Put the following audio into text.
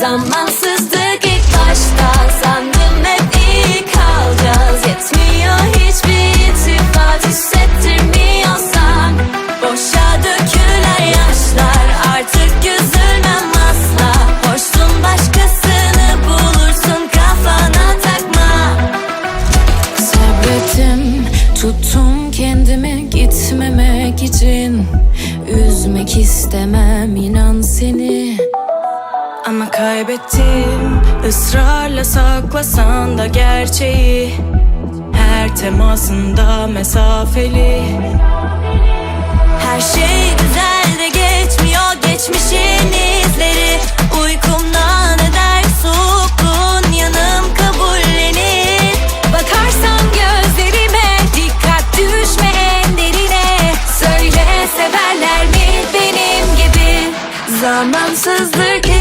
Zamansızdık ilk başta Sandım hep iyi kalacağız. Yetmiyor hiçbir itifat Hissettirmiyorsan Boşa dökülen yaşlar. Artık üzülmem asla Hoşsun başkasını bulursun Kafana takma. Sabrettim, tuttum kendimi gitmemek için. Üzmek istemem inan seni ama kaybettim. Israrla saklasan da gerçeği. Her temasında mesafeli. Her şey güzel de geçmiyor geçmişin izleri. Uykumdan eder soğukluğun yanım kabullenir. Bakarsan gözlerime dikkat düşme en derine. Söyle severler mi benim gibi? Zamansızdır ki